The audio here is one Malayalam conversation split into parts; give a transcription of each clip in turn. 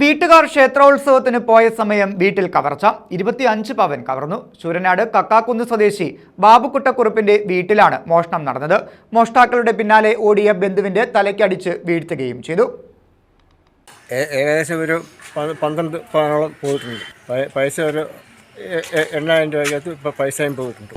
വീട്ടുകാർ ക്ഷേത്രോത്സവത്തിന് പോയ സമയം വീട്ടിൽ കവർച്ച. ഇരുപത്തിയഞ്ച് പവൻ കവർന്നു. ചൂരനാട് കക്കാക്കുന്ന് സ്വദേശി ബാബുക്കുട്ടക്കുറുപ്പിന്റെ വീട്ടിലാണ് മോഷണം നടന്നത്. മോഷ്ടാക്കളുടെ പിന്നാലെ ഓടിയ ബന്ധുവിന്റെ തലയ്ക്കടിച്ച് വീഴ്ത്തുകയും ചെയ്തു. ഏകദേശം ഒരു പന്ത്രണ്ട് പവനോളം പോയിട്ടുണ്ട്. പൈസ ഒരു എണ്ണായിരം രൂപയ്ക്കകത്ത് പൈസയും പോയിട്ടുണ്ട്.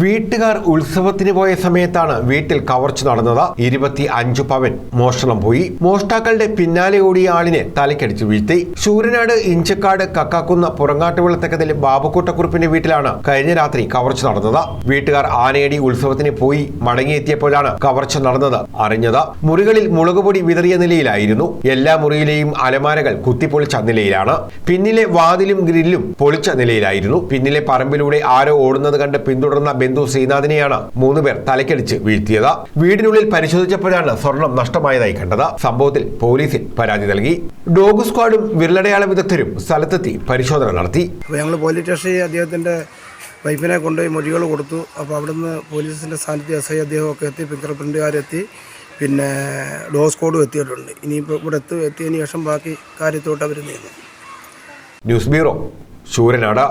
വീട്ടുകാർ ഉത്സവത്തിന് പോയ സമയത്താണ് വീട്ടിൽ കവർച്ച നടന്നത്. ഇരുപത്തി അഞ്ചു പവൻ മോഷണം പോയി. മോഷ്ടാക്കളുടെ പിന്നാലെ ഓടിയ ആളിനെ തലക്കടിച്ചു വീഴ്ത്തി. ശൂരനാട് ഇഞ്ചക്കാട് കക്കാക്കുന്ന പുറങ്ങാട്ടുവിളത്തക്കതിൽ ബാബുക്കൂട്ടക്കുറിപ്പിന്റെ വീട്ടിലാണ് കഴിഞ്ഞ രാത്രി കവർച്ച നടന്നത്. വീട്ടുകാർ ആനയടി ഉത്സവത്തിന് പോയി മടങ്ങിയെത്തിയപ്പോഴാണ് കവർച്ച നടന്നത് അറിഞ്ഞത്. മുറികളിൽ മുളകുപൊടി വിതറിയ നിലയിലായിരുന്നു. എല്ലാ മുറിയിലെയും അലമാരകൾ കുത്തിപ്പൊളിച്ച നിലയിലാണ്. പിന്നിലെ വാതിലും ഗ്രില്ലും പൊളിച്ച നിലയിലായിരുന്നു. പിന്നിലെ പറമ്പിലൂടെ ആരോ ഓടുന്നത് കണ്ട് പിന്തുടർന്ന ബന്ധു ശ്രീനാഥിനെയാണ് മൂന്നുപേർ തലക്കടിച്ച് വീഴ്ത്തിയത്. വീടിനുള്ളിൽ പരിശോധിച്ചപ്പോഴാണ് സ്വർണം നഷ്ടമായതായി കണ്ടത്. സംഭവത്തിൽ പോലീസിൽ പരാതി നൽകി. ഡോഗ് സ്ക്വാഡും വിരലടയാള വിദഗ്ധരും സ്ഥലത്തെത്തി പരിശോധന നടത്തി. ഞങ്ങൾ പോലീസ് സ്റ്റേഷനിൽ അദ്ദേഹത്തിന്റെ വൈഫിനെ കൊണ്ടുപോയി മൊഴികൾ കൊടുത്തു. അപ്പോൾ അവിടുന്ന് പോലീസിന്റെ സാന്നിധ്യം എസ് ഐ അദ്ദേഹമൊക്കെ എത്തി ഫിംഗർ പ്രിന്റുകാരെത്തി പിന്നെ ഡോസ് കോഡും എത്തിയിട്ടുണ്ട്. ഇനിയിപ്പോൾ ഇവിടെ എത്തി എത്തിയതിന് ശേഷം ബാക്കി കാര്യത്തോട്ട് അവർ നീങ്ങും. News bureau Sooranad